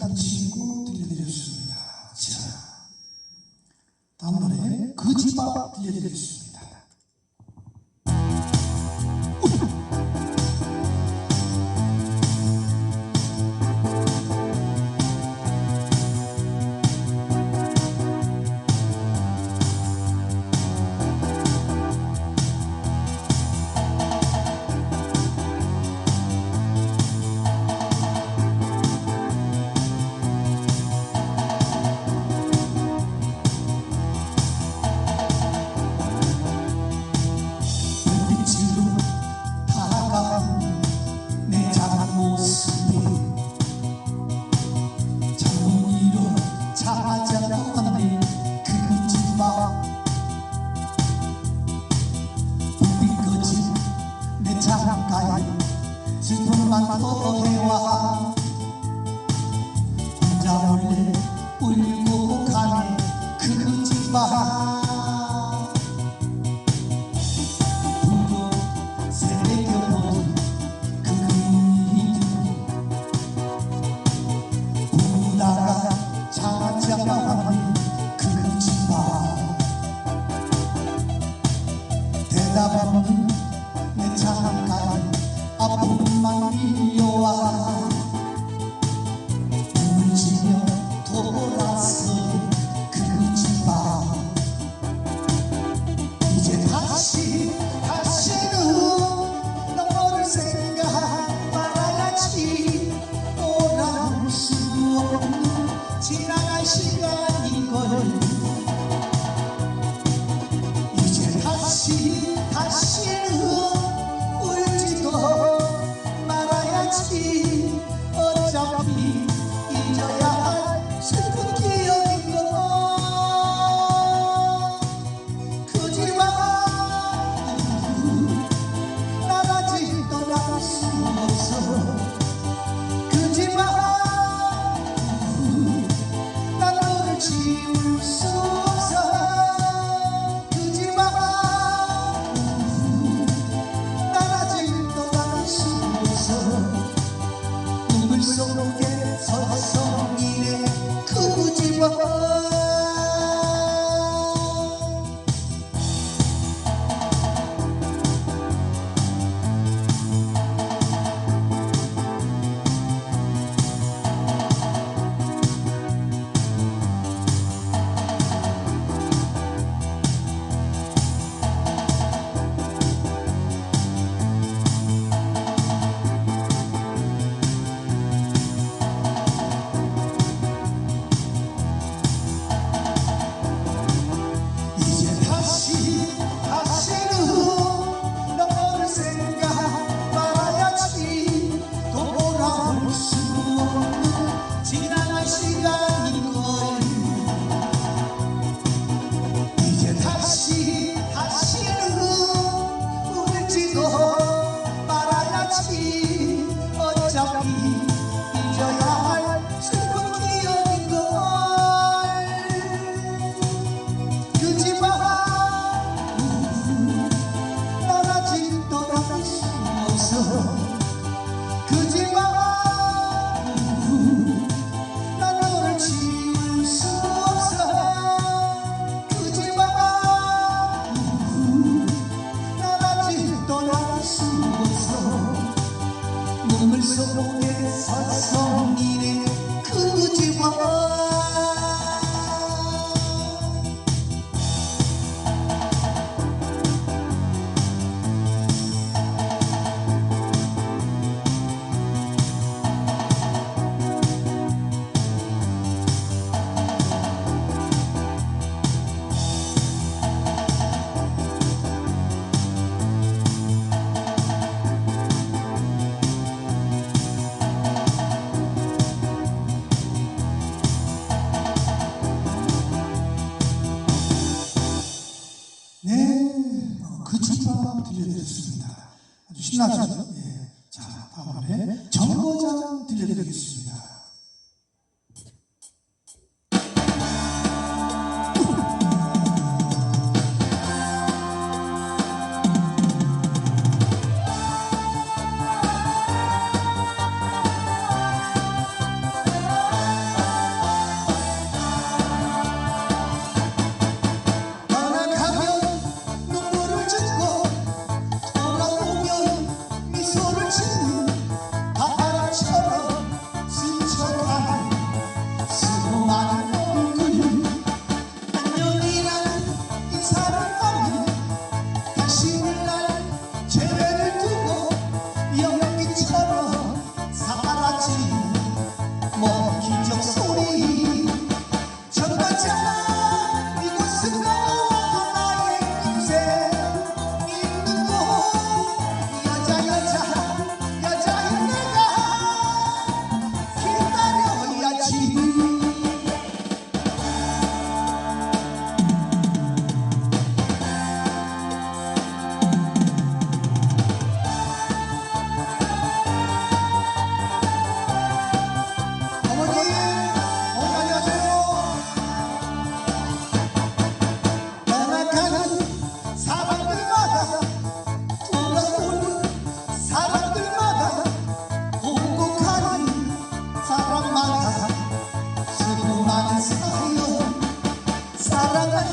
착한 친구 들려드렸습니다. 자, 다음 노래, 그 집 앞 들려드렸습니다. Maha.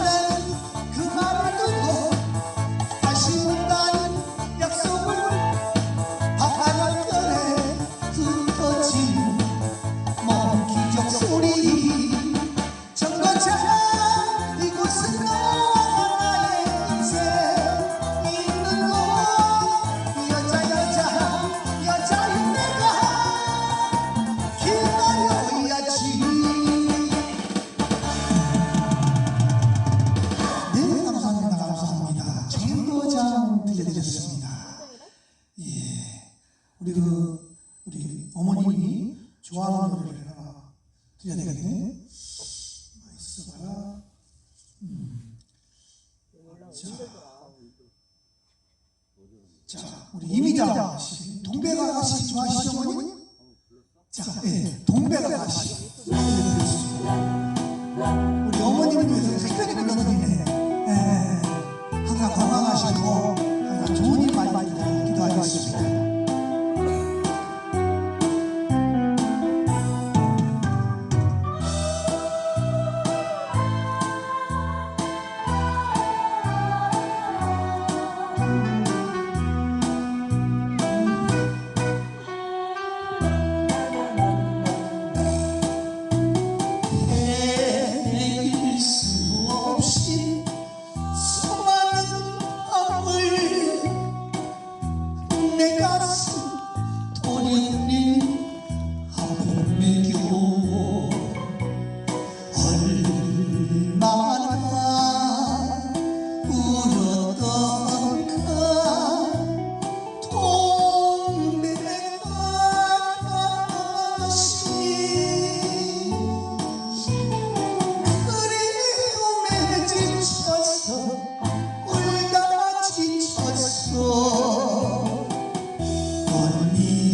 Silence 드려야 되 내가 on me.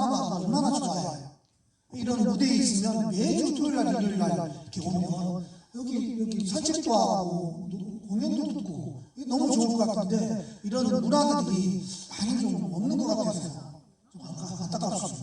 지나가면 얼마나 좋아요. 이런 무대에 있으면 매주 토요일 날 일요일 날 이렇게 오면 여기 여기 산책도 하고 노- 공연도 듣고 너무 좋을 것 같은데 이런 문화들이 많이 좀 없는 것 같아서 안타깝습니다.